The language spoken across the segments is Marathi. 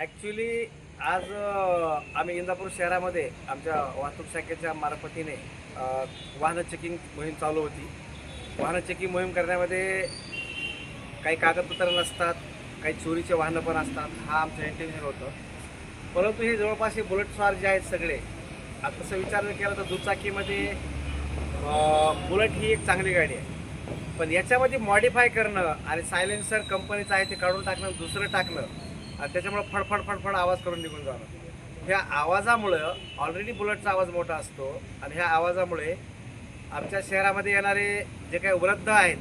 ॲक्च्युली आज आम्ही इंदापूर शहरामध्ये आमच्या वाहतूक शाखेच्या मार्फतीने वाहन चेकिंग मोहीम चालू होती. वाहन चेकिंग मोहीम करण्यामध्ये काही कागदपत्र नसतात काही चोरीचे वाहनं पण असतात हा आमचं इंटेन्शन होतं. परंतु हे जवळपास हे बुलेट स्वार जे आहेत सगळे आता तसं विचार केला तर दुचाकीमध्ये बुलेट ही एक चांगली गाडी आहे. पण याच्यामध्ये मॉडीफाय करणं आणि सायलेन्सर कंपनीचं आहे ते काढून टाकणं दुसरं टाकणं आणि त्याच्यामुळं फडफड फडफड आवाज करून निघून जाणं. ह्या आवाजामुळं ऑलरेडी बुलेटचा आवाज मोठा असतो. आणि ह्या आवाजामुळे आमच्या शहरामध्ये येणारे जे काही वृद्ध आहेत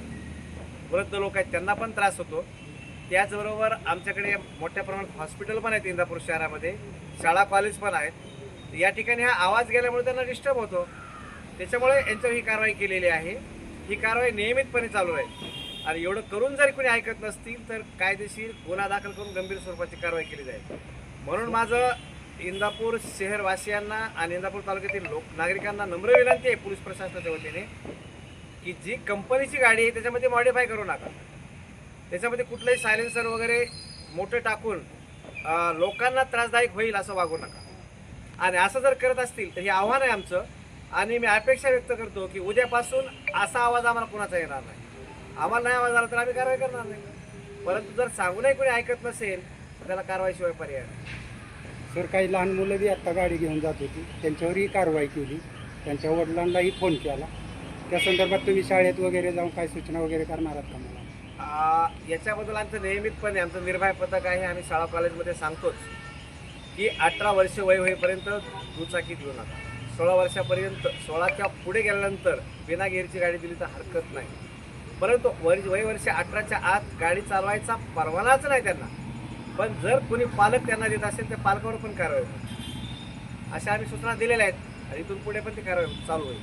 वृद्ध लोक आहेत त्यांना पण त्रास होतो. त्याचबरोबर आमच्याकडे मोठ्या प्रमाणात हॉस्पिटल पण आहेत इंदापूर शहरामध्ये. शाळा कॉलेज पण आहेत. या ठिकाणी हा आवाज गेल्यामुळे त्यांना डिस्टर्ब होतो. त्याच्यामुळे यांच्यावर ही कारवाई केलेली आहे. ही कारवाई नियमितपणे चालू आहे. आणि एवढं करून जर कोणी ऐकत नसतील तर कायदेशीर गुन्हा दाखल करून गंभीर स्वरूपाची कारवाई केली जाईल. म्हणून माझं इंदापूर शहरवासियांना आणि इंदापूर तालुक्यातील लोक नागरिकांना नम्र विनंती आहे पोलीस प्रशासनाच्या वतीने की जी कंपनीची गाडी आहे त्याच्यामध्ये मॉडिफाय करू नका. त्याच्यामध्ये कुठलंही सायलेन्सर वगैरे मोठं टाकून लोकांना त्रासदायक होईल असं वागू नका. आणि असं जर करत असतील तर हे आव्हान आहे आमचं. आणि मी अपेक्षा व्यक्त करतो की उद्यापासून असा आवाज आम्हाला कुणाचा येणार नाही. आम्हाला नाही आवाज आला तर आम्ही कारवाई करणार नाही. परंतु जर सांगूनही कोणी ऐकत नसेल तर त्याला कारवाईशिवाय पर्याय नाही. सर काही लहान मुलं बी आत्ता गाडी घेऊन जात होती. त्यांच्यावरही कारवाई केली. त्यांच्या वडिलांनाही फोन केला. त्या संदर्भात तुम्ही शाळेत वगैरे जाऊन काय सूचना वगैरे करणार आहात का मला? आ, याच्याबद्दल आमचं नियमितपणे आमचं निर्भय पथक आहे. आम्ही शाळा कॉलेजमध्ये सांगतोच की अठरा वर्ष वय होईपर्यंत दुचाकी देऊ नका. सोळा वर्षापर्यंत सोळाच्या पुढे गेल्यानंतर बिना गेअरची गाडी दिली तर हरकत नाही. परंतु वर वय वर्ष अठराच्या आत गाडी चालवायचा परवानाच नाही त्यांना. पण जर कोणी पालक त्यांना देत असेल तर पालकावर पण कारवाई होईल. अशा आम्ही सूचना दिलेल्या आहेत. आणि इथून पुढे पण ती कारवाई चालू होईल.